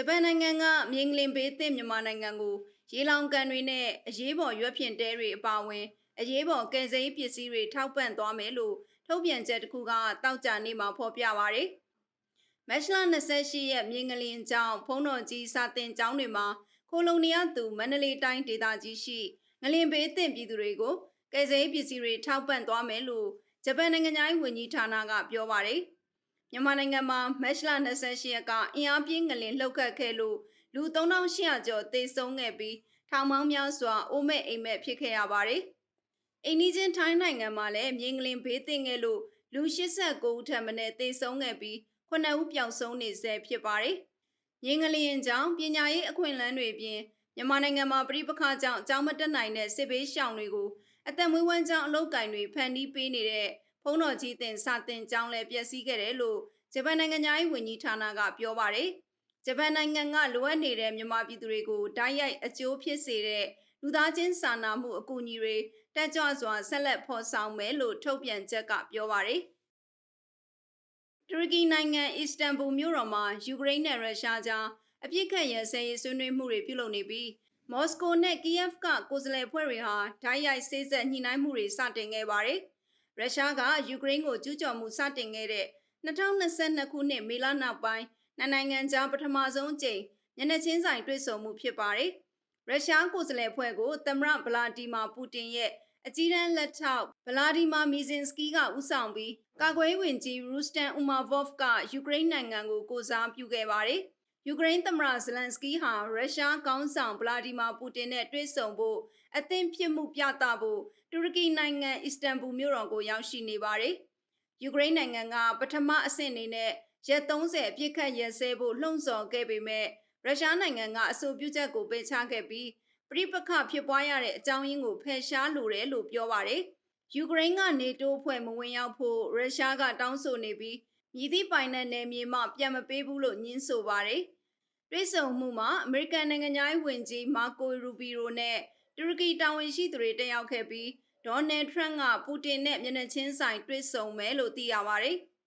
ဂျပန်နိုင်ငံကမြေငလင်ဘေးသင့်မြန်မာနိုင်ငံကိုရေလောင်ကန်တွေနဲ့အရေးပေါ်ရွက်ဖြင့်တဲတွေအပါအဝင်အရေးပေါ်ကယ်ဆယ်ရေးပစ္စည်းတွေထောက်ပံ့သွားမယ်လို့ထုတ်ပြန်ချက်တစ်ခုကတောက်ကြနေမှာဖော်ပြပါရယ်မက်ရှလာ28ရက်မြေငလင်ကျောင်းဖုံးတော်ကြီးစာတင်ကျောင်းတွေမှာခိုလုံနေရသူမန္တလေးတိုင်းဒေသကြီးရှိငလင်ဘေးသင့်ပြည်သူတွေကိုကယ်ဆယ်ရေးပစ္စည်းတွေထောက်ပံ့သွားမယ်လို့ဂျပန်နိုင်ငံသားဝန်ကြီးဌာနကပြောပါရယ် မြန်မာနိုင်ငံမှာမတ်လ28ရက်က အင်အားပြင်းငလင်လှုပ်ခတ်ခဲ့လို့လူ3800ကျော်သေဆုံးခဲ့ပြီးထောင်ပေါင်းများစွာအိုးမဲ့အိမ်မဲ့ဖြစ်ခဲ့ရပါတယ်။အိန္ဒိချင်းထိုင်းနိုင်ငံမှာလည်းမြေငလင်ဘေးသင့်ခဲ့လို့လူ89ဦးထပ်မံသေဆုံးခဲ့ပြီး9ဦးပျောက်ဆုံးနေဆဲဖြစ်ပါတယ်။မြေငလင်ကြောင့်ပညာရေးအခွင့်အလမ်းတွေပြင်မြန်မာနိုင်ငံမှာပြည်ပခါကြောင့်အကြောင်းမတက်နိုင်တဲ့စစ်ဘေးရှောင်တွေကိုအသက်မွေးဝမ်းကြောင်းအလုပ်ကင်တွေဖန်တီးပေးနေတဲ့ဖုံး တော်ကြီးတင်စာတင်ကျောင်းလည်းပျက်စီးခဲ့တယ်လို့ဂျပန်နိုင်ငံသားရေးဝန်ကြီးဌာနကပြောပါရယ်ဂျပန်နိုင်ငံကလိုအပ်နေတဲ့မြန်မာပြည်သူတွေကိုဓာတ်ရိုက်အကျိုးဖြစ်စေတဲ့လူသားချင်းစာနာမှုအကူအညီတွေတက်ကြွစွာဆက်လက်ဖော်ဆောင်မယ်လို့ထုတ်ပြန်ချက်ကပြောပါရယ်တူရကီနိုင်ငံအစ္စတန်ဘူမြို့တော်မှာယူကရိန်းနဲ့ရုရှားကြားအပြစ်ခတ်ရန်စဲရေးဆွေးနွေးမှုတွေပြုလုပ်နေပြီးမော်စကိုနဲ့ကီယက်ကကိုယ်စားလှယ်ဖွဲ့တွေဟာဓာတ်ရိုက်စေးဆက်ညှိနှိုင်းမှုတွေစတင်ခဲ့ပါတယ် ရုရှားကယူကရိန်းကိုကျူးကျော်မှုစတင်ခဲ့တဲ့2022ခုနှစ်မေလနောက်ပိုင်းနှစ်နိုင်ငံကြားပထမဆုံးအကြိမ်ညနေချင်းဆိုင်တွေ့ဆုံမှုဖြစ်ပါတယ်။ရုရှားကိုယ်စားလှယ်ဖွဲ့ကိုသမ္မတဗလာဒီမာပူတင်ရဲ့အကြီးတန်းလက်ထောက်ဗလာဒီမာမီဇင်စကီကဦးဆောင်ပြီးကာကွယ်ရေးဝန်ကြီးရူစတန်အူမာဗော့ဖ်ကယူကရိန်းနိုင်ငံကိုကိုစားပြုခဲ့ပါတယ်။ယူကရိန်းသမ္မတဇလန်စကီဟာရုရှားကောင်းဆောင်ဗလာဒီမာပူတင်နဲ့တွေ့ဆုံဖို့ အသင့်ဖြစ်မှုပြသဖို့တူရကီနိုင်ငံအစ္စတန်ဘူမြို့တော်ကိုရောက်ရှိနေပါတယ်။ယူကရိန်းနိုင်ငံကပထမအဆင့်အနေနဲ့ရက်30အပြစ်ခတ်ရက်စဲဖို့လှုံ့ဆော်ခဲ့ပေမဲ့ရုရှားနိုင်ငံကအဆိုပြုချက်ကိုပယ်ချခဲ့ပြီးပြိပခဖြစ်ပွားရတဲ့အကြောင်းရင်းကိုဖယ်ရှားလိုတယ်လို့ပြောပါတယ်။ယူကရိန်းကနေတိုးအဖွဲ့မဝင်ရောက်ဖို့ရုရှားကတောင်းဆိုနေပြီးမြည်သည့်ပိုင်တဲ့နယ်မြေမှပြန်မပေးဘူးလို့ညင်းဆိုပါတယ်။တွိဆုံမှုမှာအမေရိကန်နိုင်ငံသားဝင်ကြီးမာကိုရူဘီရိုနဲ့ တူရကီတာဝန်ရှိသူတွေတက်ရောက်ခဲ့ပြီးဒေါ်နယ်ထရန့်ကပူတင်နဲ့မျက်နှာချင်းဆိုင်တွေ့ဆုံမယ်လို့သိရပါတယ်။